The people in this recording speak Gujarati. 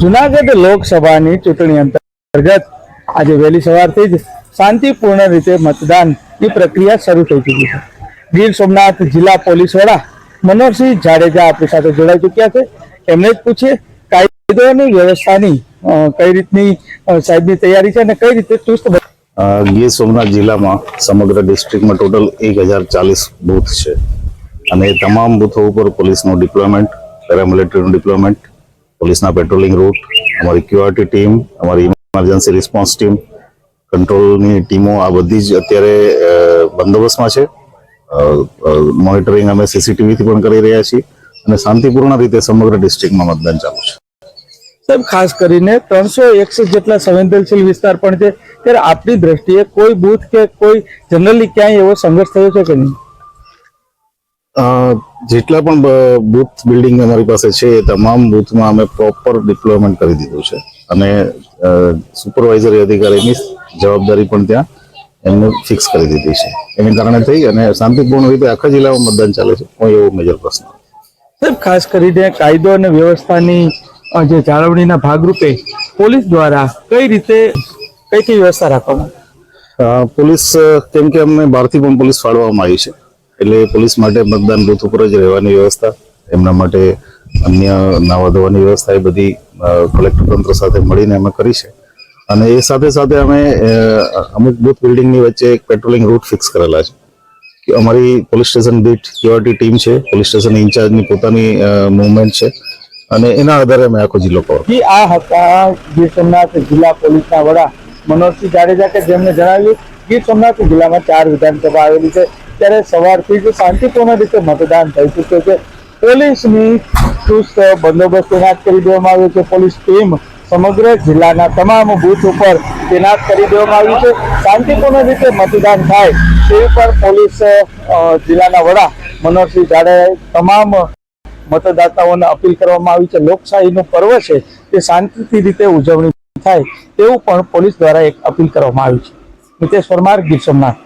જુનાગઢ લોકસભાની ચૂંટણી અંતર્ગત આજે વહેલી સવારથી જ શાંતિપૂર્ણ રીતે મતદાનની પ્રક્રિયા શરૂ થઈ ચૂકી છે. ગીર સોમનાથ જિલ્લા પોલીસ વડા મનોહરસિંહ જાડેજા આપણી સાથે જોડાઈ ચૂક્યા છે. એમને જ પૂછીએ કાયદો અને વ્યવસ્થાની કઈ રીતની સાહેબની તૈયારી છે અને કઈ રીતે ચુસ્ત ગીર સોમનાથ જિલ્લામાં સમગ્ર ડિસ્ટ્રિક્ટમાં ટોટલ એક હજાર ચાલીસ બૂથ છે. અને તમામ બૂથો ઉપર પોલીસનું ડિપ્લોયમેન્ટ, પેરામિલિટરીનું ડિપ્લોયમેન્ટ પોલીસના પેટ્રોલિંગ રૂટ, અમારી ક્યુઆરટી ટીમ, અમારી ઇમરજન્સી રિસ્પોન્સ ટીમ, કંટ્રોલની ટીમો આ બધી જ અત્યારે બંદોબસ્તમાં છે. મોનિટરિંગ અમે સીસીટીવીથી પણ કરી રહ્યા છીએ અને શાંતિપૂર્ણ રીતે સમગ્ર ડિસ્ટ્રિક્ટમાં મતદાન ચાલુ છે. સાહેબ, ખાસ કરીને ત્રણસો એકસઠ જેટલા સંવેદનશીલ વિસ્તાર પણ છે. ત્યારે આપની દ્રષ્ટિએ કોઈ બૂથ કે કોઈ જનરલી ક્યાંય એવો સંઘર્ષ થયો છે કે નહીં? જેટલા પણ બૂથ બિલ્ડિંગ અમારી પાસે છે એ તમામ બૂથમાં અમે પ્રોપર ડિપ્લોયમેન્ટ કરી દીધું છે. અને સુપરવાઇઝરી અધિકારીની જવાબદારી પણ ત્યાં એમને ફિક્સ કરી દીધી છે. એને કારણે થઈ અને શાંતિપૂર્ણ રીતે આખા જિલ્લામાં મતદાન ચાલે છે. કોઈ એવો મેજર પ્રશ્ન સાહેબ ખાસ કરીને કાયદો અને વ્યવસ્થાની જે જાળવણીના ભાગરૂપે પોલીસ દ્વારા કઈ રીતે કઈ કઈ વ્યવસ્થા રાખવામાં પોલીસ કેમ કે અમને બહારથી પણ પોલીસ ફાળવવામાં આવી છે. એટલે પોલીસ માટે મતદાન બુથ ઉપર જ રહેવાની વ્યવસ્થા, એમના માટે અન્ય નાવા ધોવાની વ્યવસ્થા એ બધી કલેક્ટર તંત્ર સાથે મળીને અમે કરી છે. અને એ સાથે સાથે અમે અમુક બૂથ બિલ્ડિંગની વચ્ચે એક પેટ્રોલિંગ રૂટ ફિક્સ કરેલા છે. કે અમારી પોલીસ સ્ટેશન દીઠ ક્યુઆરટી ટીમ છે, પોલીસ સ્ટેશન ઇન્ચાર્જની પોતાની મુવમેન્ટ છે. અને એના આધારે અમે આખો જિલ્લો કવર આ હતા ગીર સોમનાથ જિલ્લા પોલીસના વડા મનોજસિંહ જાડેજા કે જેમને જણાવ્યું ગીર સોમનાથ જિલ્લામાં ચાર વિધાનસભા આવેલી છે. ત્યારે સવારથી જ શાંતિપૂર્ણ રીતે મતદાન થઈ ચૂક્યું છે. પોલીસની ચુસ્ત બંદોબસ્ત તૈનાત કરી દેવામાં આવ્યો છે. પોલીસ ટીમ સમગ્ર જિલ્લાના તમામ બૂથ ઉપર તૈનાત કરી દેવામાં આવ્યું છે. શાંતિપૂર્ણ રીતે મતદાન થાય તે પણ પોલીસ જિલ્લાના વડા મનોહરસિંહ જાડેજાએ તમામ મતદાતાઓને અપીલ કરવામાં આવી છે. લોકશાહીનું પર્વ છે તે શાંતિથી રીતે ઉજવણી થાય તેવું પણ પોલીસ દ્વારા એક અપીલ કરવામાં આવી છે. મિતેશ પરમાર ગીર સોમનાથ.